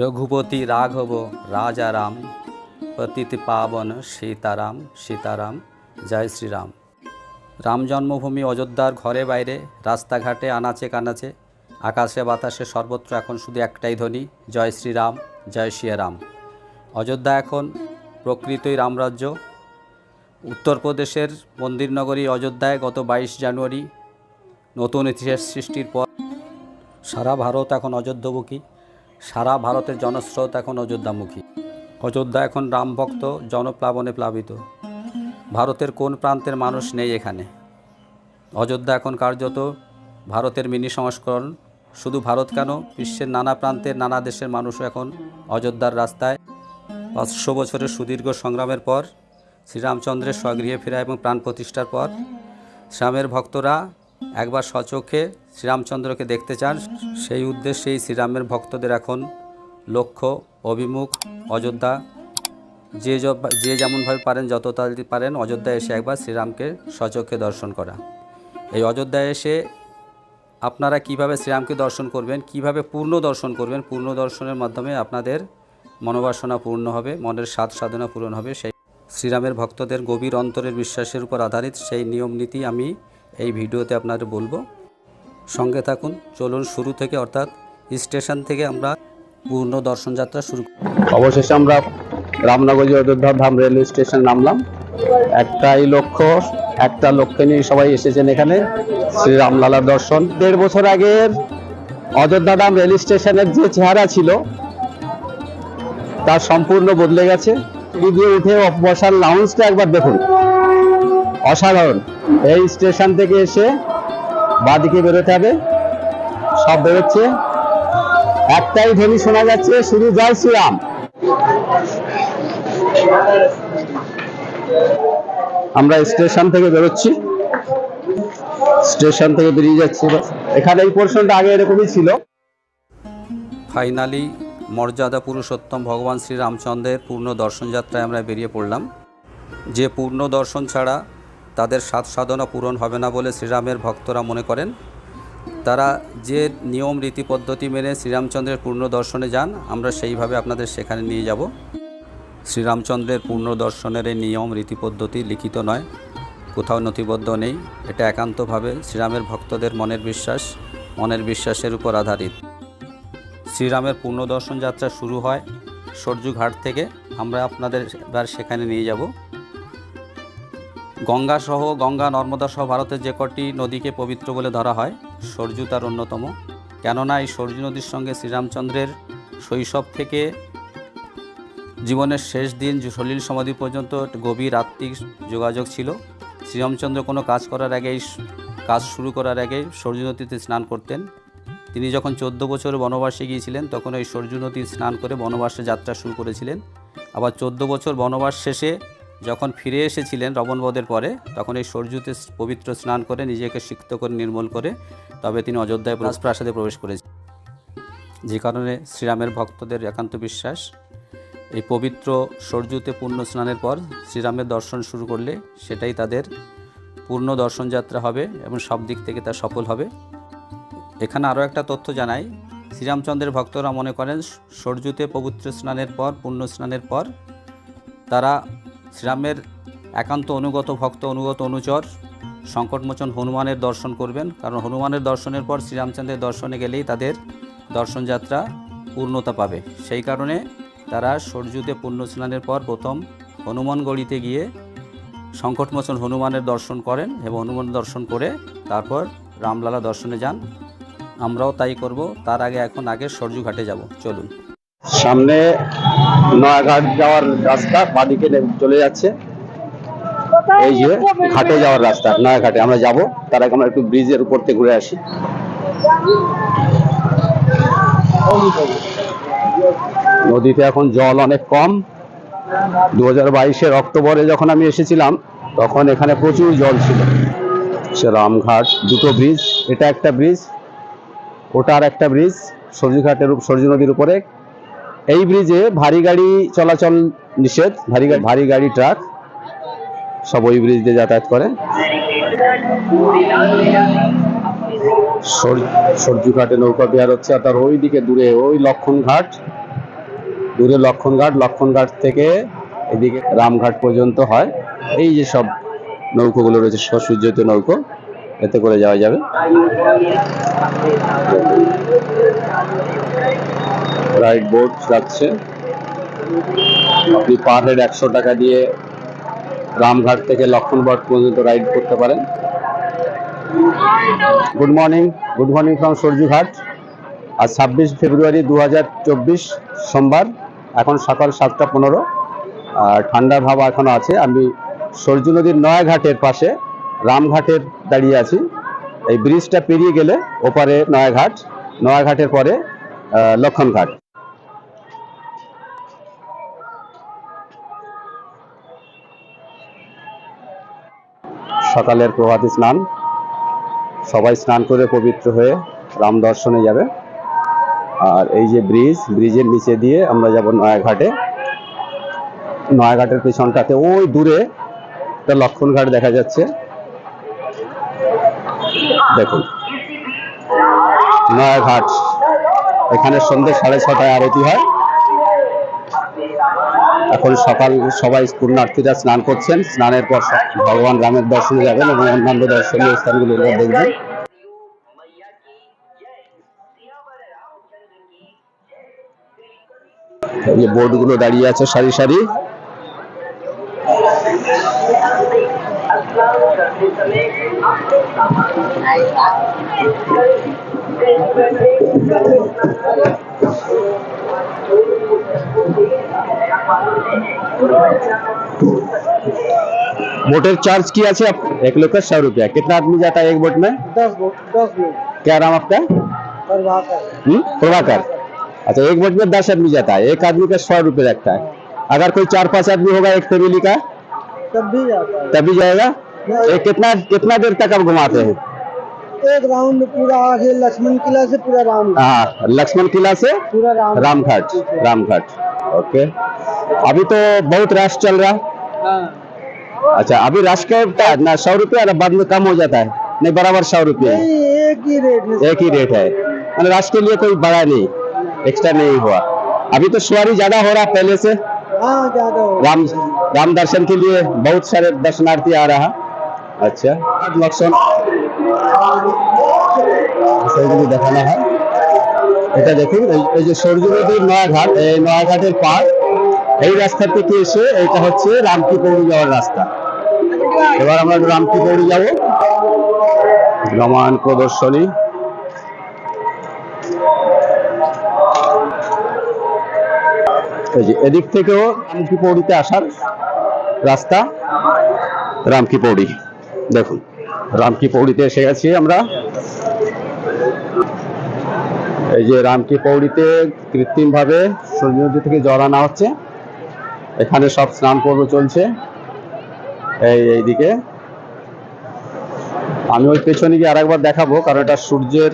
রঘুপতি রাঘব রাজারাম, পতিত পাবন সীতারাম সীতারাম, জয় শ্রীরাম। রাম জন্মভূমি অযোধ্যার ঘরে বাইরে, রাস্তাঘাটে আনাচে কানাচে, আকাশে বাতাসে সর্বত্র এখন শুধু একটাই ধ্বনি, জয় শ্রীরাম জয় শ্রীরাম অযোধ্যা এখন প্রকৃতই রামরাজ্য। উত্তরপ্রদেশের মন্দিরনগরী অযোধ্যায় গত বাইশ জানুয়ারি নতুন ইতিহাস সৃষ্টির পর সারা ভারত এখন অযোধ্যামুখী। সারা ভারতের জনস্রোত এখন অযোধ্যামুখী। অযোধ্যা এখন রামভক্ত, জনপ্লাবনে প্লাবিত। ভারতের কোন প্রান্তের মানুষ নেই এখানে? অযোধ্যা এখন কার্যত ভারতের মিনি সংস্করণ। শুধু ভারত কেন? বিশ্বের নানা প্রান্তের নানা দেশের মানুষও এখন অযোধ্যার রাস্তায়। পাঁচশো বছরের সুদীর্ঘ সংগ্রামের পর, শ্রীরামচন্দ্রের স্বগৃহে ফেরা এবং প্রাণ প্রতিষ্ঠার পর শ্রীরামের ভক্তরা একবার স্বচক্ষে শ্রীরামচন্দ্রকে দেখতে চান, সেই উদ্দেশ্যেই শ্রীরামের ভক্তদের এখন লক্ষ্য, অভিমুখ, অযোধ্যা। যে যে যেমনভাবে পারেন, যত তাড়াতাড়ি পারেন অযোধ্যায় এসে একবার শ্রীরামকে স্বচক্ষে দর্শন করা। এই অযোধ্যায় এসে আপনারা কীভাবে শ্রীরামকে দর্শন করবেন, কীভাবে পূর্ণ দর্শন করবেন, পূর্ণ দর্শনের মাধ্যমে আপনাদের মনোবাসনা পূর্ণ হবে, মনের সাধ সাধনা পূরণ হবে, সেই শ্রীরামের ভক্তদের গভীর অন্তরের বিশ্বাসের উপর আধারিত সেই নিয়ম নীতি আমি এই ভিডিওতে আপনাদের বলব। সঙ্গে থাকুন। চলুন শুরু থেকে, অর্থাৎ স্টেশন থেকে আমরা পূর্ণ দর্শন যাত্রা শুরু অবশেষে আমরা রামনগরী অযোধ্যা ধাম রেলওয়ে স্টেশন নামলাম। একটাই লক্ষ্য, একটা লক্ষ্য নিয়ে সবাই এসেছেন এখানে, শ্রী রামলালার দর্শন। দেড় বছর আগের অযোধ্যা ধাম রেল স্টেশনের যে চেহারা ছিল, তা সম্পূর্ণ বদলে গেছে। দিয়ে উঠে বসার লাউন্সটা একবার দেখুন। অসাধারণ। এই স্টেশন থেকে এসে বাদিকে বেরোতে হবে। সব বেরোচ্ছে। একটাই ধ্বনি শোনা যাচ্ছে, শুধু জয় শ্রীরাম। আমরা স্টেশন থেকে বেরোচ্ছি। স্টেশন থেকে বেরিয়ে যাচ্ছি এখানে এই পোর্শনটা আগে এরকমই ছিল। ফাইনালি মর্যাদা পুরুষোত্তম ভগবান শ্রী রামচন্দ্রের পূর্ণ দর্শনযাত্রায় আমরা বেরিয়ে পড়লাম। যে পূর্ণ দর্শন ছাড়া তাদের সাধ সাধনা পূরণ হবে না বলে শ্রীরামের ভক্তরা মনে করেন। তারা যে নিয়ম রীতি পদ্ধতি মেনে শ্রীরামচন্দ্রের পূর্ণ দর্শনে যান, আমরা সেইভাবে আপনাদের সেখানে নিয়ে যাব। শ্রীরামচন্দ্রের পূর্ণ দর্শনের এই নিয়ম রীতি পদ্ধতি লিখিত নয়, কোথাও নথিবদ্ধ নেই। এটা একান্তভাবে শ্রীরামের ভক্তদের মনের বিশ্বাস, মনের বিশ্বাসের উপর আধারিত। শ্রীরামের পূর্ণ দর্শন যাত্রা শুরু হয় সরজু ঘাট থেকে। আমরা আপনাদের এবার সেখানে নিয়ে যাব। গঙ্গা সহ গঙ্গা নর্মদা সহ ভারতের যে কটি নদীকে পবিত্র বলে ধরা হয়, সরজু তার অন্যতম। কেননা এই সরজু নদীর সঙ্গে শ্রীরামচন্দ্রের শৈশব থেকে জীবনের শেষ দিন সলিল সমাধি পর্যন্ত গভীর আত্মিক যোগাযোগ ছিল, শ্রীরামচন্দ্র কোনো কাজ করার আগেই কাজ শুরু করার আগে সরজু নদীতে স্নান করতেন। তিনি যখন চোদ্দ বছর বনবাসে গিয়েছিলেন, তখন ওই সরজু নদী স্নান করে বনবাসে যাত্রা শুরু করেছিলেন। আবার চোদ্দ বছর বনবাস শেষে যখন ফিরে এসেছিলেন রবণবধের পরে, তখন এই সরজুতে পবিত্র স্নান করে নিজেকে সিক্ত করে নির্মল করে তবে তিনি অযোধ্যায় রাজপ্রাসাদে প্রবেশ করেছেন। যে কারণে শ্রীরামের ভক্তদের একান্ত বিশ্বাস, এই পবিত্র সরজুতে পূর্ণ স্নানের পর শ্রীরামের দর্শন শুরু করলে সেটাই তাদের পূর্ণ দর্শন যাত্রা হবে এবং সব দিক থেকে তা সফল হবে। এখানে আরও একটা তথ্য জানাই, শ্রীরামচন্দ্রের ভক্তরা মনে করেন সরজুতে পবিত্র স্নানের পর, পূর্ণ স্নানের পর তারা শ্রীরামের একান্ত অনুগত ভক্ত, অনুগত অনুচর সংকটমোচন হনুমানের দর্শন করবেন। কারণ হনুমানের দর্শনের পর শ্রীরামচন্দ্রের দর্শনে গেলেই তাদের দর্শনযাত্রা পূর্ণতা পাবে। সেই কারণে তারা সরজুতে পূর্ণ স্নানের পর প্রথম হনুমানগড়িতে গিয়ে সংকটমোচন হনুমানের দর্শন করেন এবং হনুমান দর্শন করে তারপর রামলালা দর্শনে যান। আমরাও তাই করব। তার আগে এখন আগে সরজু ঘাটে যাব। চলুন। সামনে নয়াঘাট যাওয়ার রাস্তা বাদিকে চলে যাচ্ছে। এই যে ঘাটে যাওয়ার রাস্তা, নয়াঘাটে আমরা যাব। তার আগে আমরা একটু ব্রিজের উপর থেকে ঘুরে আসি। নদীতে এখন জল অনেক কম। দু হাজার বাইশের অক্টোবরে যখন আমি এসেছিলাম, তখন এখানে প্রচুর জল ছিল। সে রামঘাট, দুটো ব্রিজ, এটা একটা ব্রিজ ওটা আর একটা ব্রিজ সরজুঘাটের উপ- সরজু নদীর উপরে। এই ব্রিজে ভারী গাড়ি চলাচল নিষেধ, ভারী ভারী গাড়ি ট্রাক সব ওই ব্রিজ দিয়ে যাতায়াত করে। সর- সরজু ঘাটে নৌকা বিহার হচ্ছে আর তার ওই দিকে দূরে, ওই লক্ষণ ঘাট দূরে লক্ষণঘাট লক্ষণঘাট থেকে এদিকে রামঘাট পর্যন্ত হয়। এই যে সব নৌকোগুলো রয়েছে সূর্যিত নৌকো, এতে করে যাওয়া যাবে। রাইড বোর্ড যাচ্ছে। আপনি পার হেড একশো টাকা দিয়ে রামঘাট থেকে লক্ষণঘাট পর্যন্ত রাইড করতে পারেন। Good morning good morning from Suryaghat. আজ ছাব্বিশ ফেব্রুয়ারি দু হাজার চব্বিশ সোমবার, এখন সকাল সাতটা পনেরো। আর ঠান্ডা ভাব এখনও আছে। আমি সরজু নদীর নয়াঘাটের পাশে রামঘাটের দাঁড়িয়ে আছি। এই ব্রিজটা পেরিয়ে গেলে ওপারে নয়াঘাট, নয়াঘাটের পরে লক্ষণঘাট। সকালের প্রভাতী স্নান। সবাই স্নান করে পবিত্র হয়ে রাম দর্শনে যাবে। আর এই যে ব্রিজ, ব্রিজের নিচে দিয়ে আমরা যাব নয়াঘাটে। নয়াঘাটের পেছনটাতে ওই দূরে একটা লক্ষণঘাট দেখা যাচ্ছে। দেখুন। নয়াঘাট। এখানে সন্ধ্যে সাড়ে ছটায় আরতি হয়। এখন সকাল সবাই পুণ্যার্থীরা স্নান করছেন। স্নানের পর ভগবান রামের দর্শনে যাবেন এবং অন্যান্য দর্শনীয় স্থানগুলো দেখবেন এই যে বোর্ডগুলো দাঁড়িয়ে আছে সারি সারি। बोटेर चार्ज किया है आप? एक लोग का सौ रुपया। कितना आदमी जाता है एक बोट में? दस वोट दस वोट क्या नाम आपका? प्रभाकर। हम्म? अच्छा एक बोट में दस आदमी जाता है। एक आदमी का सौ रुपये लगता है। अगर कोई चार पाँच आदमी होगा एक फैमिली का? तब भी जाता है। तभी जाएगा? ये कितना कितना देर तक आप घुमाते हैं? एक राउंड पूरा आगे लक्ष्मण किला से पूरा राम हाँ लक्ष्मण किला से पूरा राम रामघाट रामघाट। ओके। अभी तो बहुत रश चल रहा हाँ अच्छा अभी रश का होता है ना सौ रुपया और बाद में कम हो जाता है नहीं बराबर सौ रुपये है नहीं एक ही रेट में एक ही रेट है मतलब राश के लिए कोई बड़ा नहीं एक्स्ट्रा नहीं हुआ अभी तो सवारी ज्यादा हो रहा पहले से हाँ ज्यादा हो राम राम दर्शन के लिए बहुत सारे दर्शनार्थी आ रहा अच्छा लक्षण সেইগুলি দেখানো হয় এটা দেখুন এই- এই যে সূর্য নদীর নয়াঘাট এই নয়াঘাটের পার এই রাস্তা থেকে এসে এটা হচ্ছে রামকি পৌড়ি যাওয়ার রাস্তা। এবার আমরা রামকি পৌড়ি যাব। রমান প্রদর্শনী। এদিক থেকেও রামকি পৌড়িতে আসার রাস্তা রামকি পৌড়ি দেখুন রামকি পৌড়িতে এসে গেছি আমরা। এই যে রামকি পৌড়িতে কৃত্রিম ভাবে সূর্য নদী থেকে জল আনা হচ্ছে। এখানে সব স্নান পর্ব চলছে। এই, এইদিকে। আমি ওই পেছনে গিয়ে আরেকবার দেখাবো, কারণ এটা সূর্যের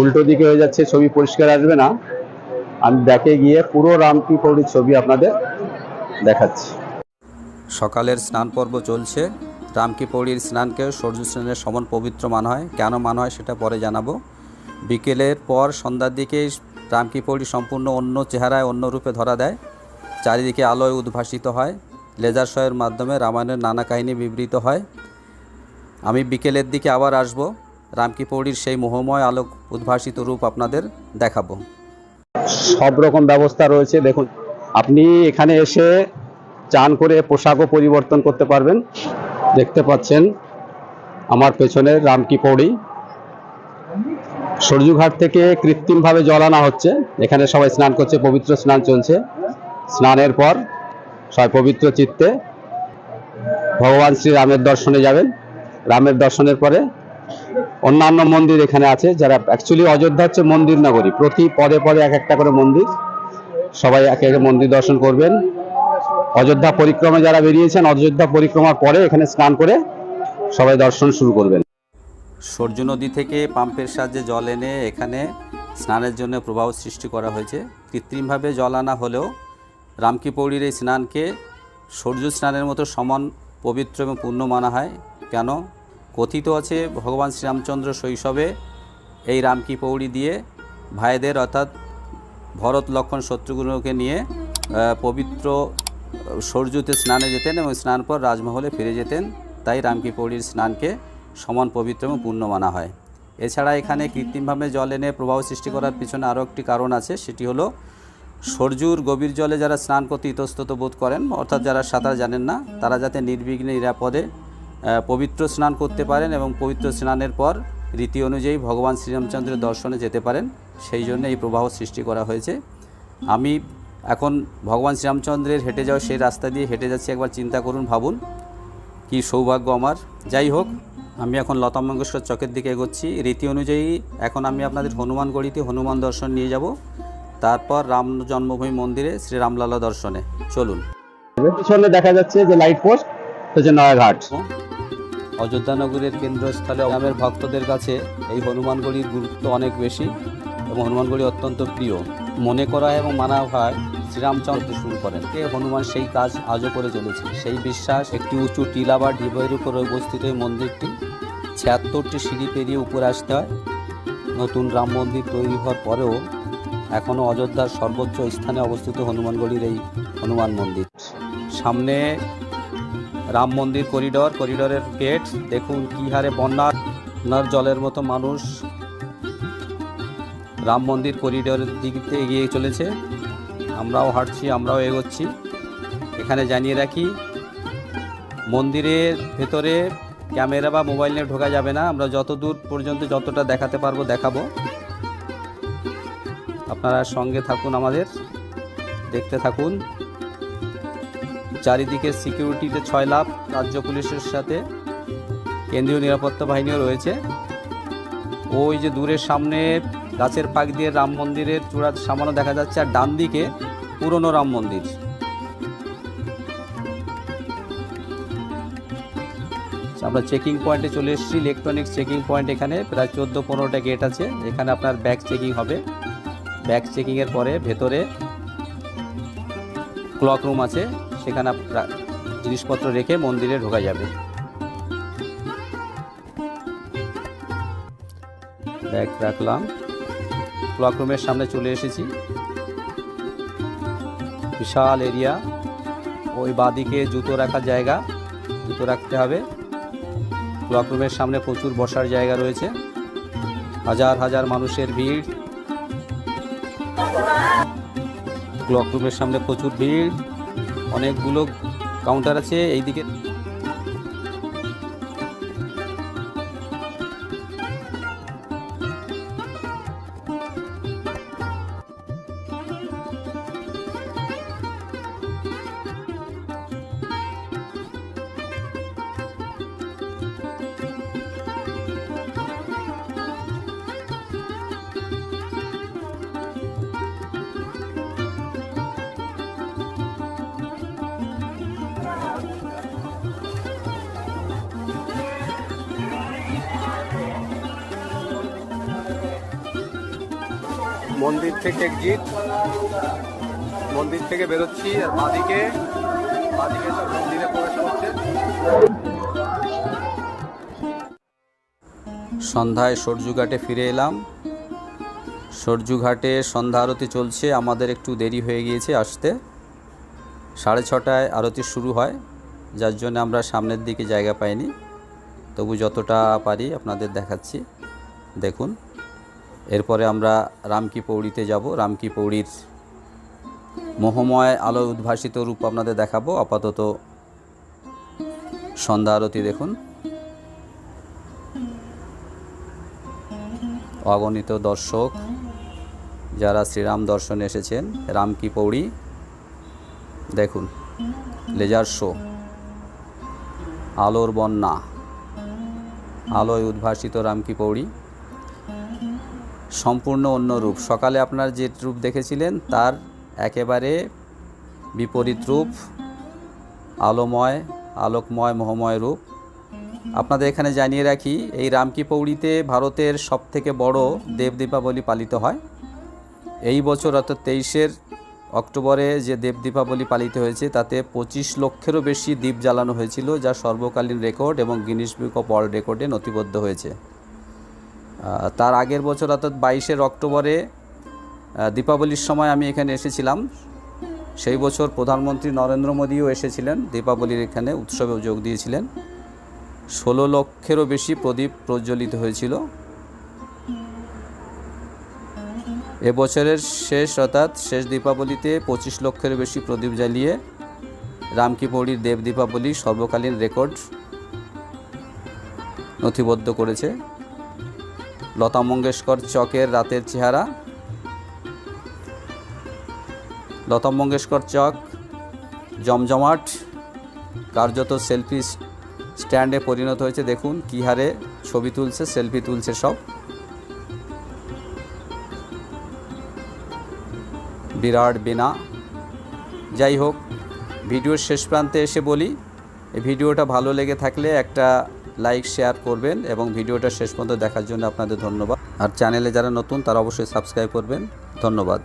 উল্টো দিকে হয়ে যাচ্ছে, ছবি পরিষ্কার আসবে না। আমি ব্যাকে গিয়ে পুরো রামকি পৌড়ির ছবি আপনাদের দেখাচ্ছি। সকালের স্নান পর্ব চলছে। রামকি পৌড়ির স্নানকে সূর্য স্নানের সমান পবিত্র মান হয়। কেন মান হয় সেটা পরে জানাব। বিকেলের পর সন্ধ্যার দিকে রামকি পৌড়ি সম্পূর্ণ অন্য চেহারায়, অন্য রূপে ধরা দেয়। চারিদিকে আলোয় উদ্ভাসিত হয়। লেজার শয়ের মাধ্যমে রামায়ণের নানা কাহিনী বিবৃত হয়। আমি বিকেলের দিকে আবার আসব। রামকি পৌড়ির সেই মোহময় আলোক উদ্ভাসিত রূপ আপনাদের দেখাবো। সব রকম ব্যবস্থা রয়েছে। দেখুন, আপনি এখানে এসে চান করে পোশাকও পরিবর্তন করতে পারবেন। দেখতে পাচ্ছেন আমার পেছনে রামকি পৌড়ি সরজুঘাট থেকে কৃত্রিমভাবে জল আনা হচ্ছে। এখানে সবাই স্নান করছে, পবিত্র স্নান চলছে। স্নানের পর সবাই পবিত্র চিত্তে ভগবান শ্রী রামের দর্শনে যাবেন। রামের দর্শনের পরে অন্যান্য মন্দির এখানে আছে, যারা অ্যাকচুয়ালি অযোধ্যা হচ্ছে মন্দির নগরী। প্রতি পদে পদে এক একটা করে মন্দির। সবাই একে একে মন্দির দর্শন করবেন। অযোধ্যা পরিক্রমা যারা বেরিয়েছেন, অযোধ্যা পরিক্রমার পরে এখানে স্নান করে সবাই দর্শন শুরু করবেন। সূর্য নদী থেকে পাম্পের সাহায্যে জল এনে এখানে স্নানের জন্য প্রবাহ সৃষ্টি করা হয়েছে। কৃত্রিমভাবে জল আনা হলেও রামকি পৌড়ির এই স্নানকে সূর্য স্নানের মতো সমান পবিত্র এবং পূর্ণ মানা হয়। কেন? কথিত আছে ভগবান শ্রীরামচন্দ্র শৈশবে এই রামকি পৌড়ি দিয়ে ভাইদের অর্থাৎ ভরত লক্ষণ শত্রুঘ্নকে নিয়ে পবিত্র আহ, সরজুতে স্নানে যেতেন এবং স্নান পর রাজমহলে ফিরে যেতেন। তাই রামকি পৌড়ির স্নানকে সমান পবিত্র এবং পূর্ণ মানা হয়। এছাড়া এখানে কৃত্রিমভাবে জল এনে প্রবাহ সৃষ্টি করার পিছনে আরও একটি কারণ আছে। সেটি হলো সরজুর গভীর জলে যারা স্নান করতে ইতস্তত বোধ করেন, অর্থাৎ যারা সাঁতার জানেন না, তারা যাতে নির্বিঘ্নে নিরাপদে পবিত্র স্নান করতে পারেন এবং পবিত্র স্নানের পর রীতি অনুযায়ী ভগবান শ্রীরামচন্দ্রের দর্শনে যেতে পারেন, সেই জন্য এই প্রবাহ সৃষ্টি করা হয়েছে। আমি এখন ভগবান শ্রীরামচন্দ্রের হেঁটে যাওয়া সেই রাস্তা দিয়ে হেঁটে যাচ্ছি, একবার চিন্তা করুন, ভাবুন। কি সৌভাগ্য আমার। যাই হোক, আমি এখন লতা মঙ্গেশকর চকের দিকে এগোচ্ছি। রীতি অনুযায়ী এখন আমি আপনাদের হনুমান গড়িতে হনুমান দর্শন নিয়ে যাব। তারপর রাম জন্মভূমি মন্দিরে শ্রীরামলালা দর্শনে। চলুন। পিছনে দেখা যাচ্ছে যে লাইট পোস্ট হচ্ছে নয়াঘাট অযোধ্যা নগরের কেন্দ্রস্থলে গ্রামের ভক্তদের কাছে এই হনুমানগড়ির গুরুত্ব অনেক বেশি এবং হনুমানগড়ি অত্যন্ত প্রিয়। মনে করা এবং মানা হয় শ্রীরামচন্দ্র শুরু করেন। কে হনুমান সেই কাজ আজও করে চলেছে। সেই বিশ্বাস একটি উঁচু টিলা বা ঢিবের উপর অবস্থিত এই মন্দিরটি ছিয়াত্তরটি সিঁড়ি পেরিয়ে উপরে আসতে হয়। নতুন রাম মন্দির তৈরি হওয়ার পরেও এখনও অযোধ্যার সর্বোচ্চ স্থানে অবস্থিত হনুমানগড়ির এই হনুমান মন্দির। সামনে রাম মন্দির করিডর, করিডরের গেট। দেখুন কি হারে বন্যার নার জলের মতো মানুষ রাম মন্দির করিডরের দিকে এগিয়ে চলেছে। আমরাও হাঁটছি, আমরাও এগোচ্ছি। এখানে জানিয়ে রাখি, মন্দিরের ভেতরে ক্যামেরা বা মোবাইল নিয়ে ঢোকা যাবে না। আমরা যত দূর পর্যন্ত যতটা দেখাতে পারব দেখাবো। আপনারা সঙ্গে থাকুন আমাদের, দেখতে থাকুন। চারিদিকে সিকিউরিটিতে ছয় লাখ রাজ্য পুলিশের সাথে কেন্দ্রীয় নিরাপত্তা বাহিনীও রয়েছে। ওই যে দূরের সামনে গাছের পাক দিয়ে রাম মন্দিরের চূড়ার সামান্য দেখা যাচ্ছে, আর ডান দিকে পুরনো রাম মন্দির। আমরা চেকিং পয়েন্টে চলে এসেছি ইলেকট্রনিক্স চেকিং পয়েন্ট এখানে, প্রায় চোদ্দ পনেরোটা গেট আছে, এখানে আপনার ব্যাগ চেকিং হবে। ব্যাগ চেকিংয়ের পরে ভেতরে ক্লক রুম আছে, সেখানে জিনিসপত্র রেখে মন্দিরে ঢোকা যাবে। ব্যাগ রাখলাম। ক্লক রুমের সামনে চলে এসেছি। বিশাল এরিয়া। ওই বাদিকে জুতো রাখার জায়গা। জুতো রাখতে হবে। ক্লক রুমের সামনে প্রচুর বসার জায়গা রয়েছে। হাজার হাজার মানুষের ভিড়। ক্লক রুমের সামনে প্রচুর ভিড়। অনেকগুলো কাউন্টার আছে এইদিকে মন্দির থেকে এক্সিট মন্দির থেকে বেরোচ্ছি আর বাদিকে। বাদিকে সব মন্দিরে প্রবেশ করছে। সন্ধ্যায় সরজুঘাটে ফিরে এলাম। সরজুঘাটে সন্ধ্যা আরতি চলছে। আমাদের একটু দেরি হয়ে গিয়েছে আসতে। সাড়ে ছটায় আরতি শুরু হয়। যার জন্য আমরা সামনের দিকে জায়গা পাইনি। তবু যতটা পারি আপনাদের দেখাচ্ছি। দেখুন। এরপরে আমরা রামকি পৌড়িতে যাব। রামকি পৌড়ির মোহময় আলো উদ্ভাসিত রূপ আপনাদের দেখাবো। আপাতত সন্ধ্যা আরতি দেখুন। অগণিত দর্শক যারা শ্রীরাম দর্শনে এসেছেন, রামকি পৌড়ি, দেখুন, লেজার শো, আলোর বন্যা, আলোয় উদ্ভাসিত রামকি পৌড়ি। সম্পূর্ণ অন্য রূপ। সকালে আপনার যে রূপ দেখেছিলেন, তার একেবারে বিপরীত রূপ, আলোময়, আলোকময়, মোহময় রূপ। আপনাদের এখানে জানিয়ে রাখি, এই রামকি পৌড়িতে ভারতের সবথেকে বড় দেব দীপাবলি পালিত হয়। এই বছর অর্থাৎ তেইশের অক্টোবরে যে দেব দীপাবলি পালিত হয়েছে, তাতে পঁচিশ লক্ষেরও বেশি দ্বীপ জ্বালানো হয়েছিল, যা সর্বকালীন রেকর্ড এবং গিনিস বুক অফ ওয়ার্ল্ড রেকর্ডে নথিবদ্ধ হয়েছে। তার আগের বছর অর্থাৎ বাইশের অক্টোবরে দীপাবলির সময় আমি এখানে এসেছিলাম। সেই বছর প্রধানমন্ত্রী নরেন্দ্র মোদীও এসেছিলেন, দীপাবলির এখানে উৎসবে যোগ দিয়েছিলেন। ষোলো লক্ষেরও বেশি প্রদীপ প্রজ্বলিত হয়েছিল। এবছরের শেষ অর্থাৎ শেষ দীপাবলিতে পঁচিশ লক্ষের বেশি প্রদীপ জ্বালিয়ে রামকি পৌড়ির দেব দীপাবলি সর্বকালীন রেকর্ড নথিবদ্ধ করেছে। লতা মঙ্গেশকর চকের রাতের চেহারা। লতা মঙ্গেশকর চক, জমজমাট, কার্যত সেলফি স্ট্যান্ডে পরিণত হয়েছে। দেখুন কী হারে ছবি তুলছে, সেলফি তুলছে সব। বিরাট বিনা। যাই হোক, ভিডিওর শেষ প্রান্তে এসে বলি, এই ভিডিওটা ভালো লেগে থাকলে একটা লাইক, শেয়ার করবেন এবং ভিডিওটা শেষ পর্যন্ত দেখার জন্য আপনাদের ধন্যবাদ। আর চ্যানেলে যারা নতুন, তারা অবশ্যই সাবস্ক্রাইব করবেন। ধন্যবাদ।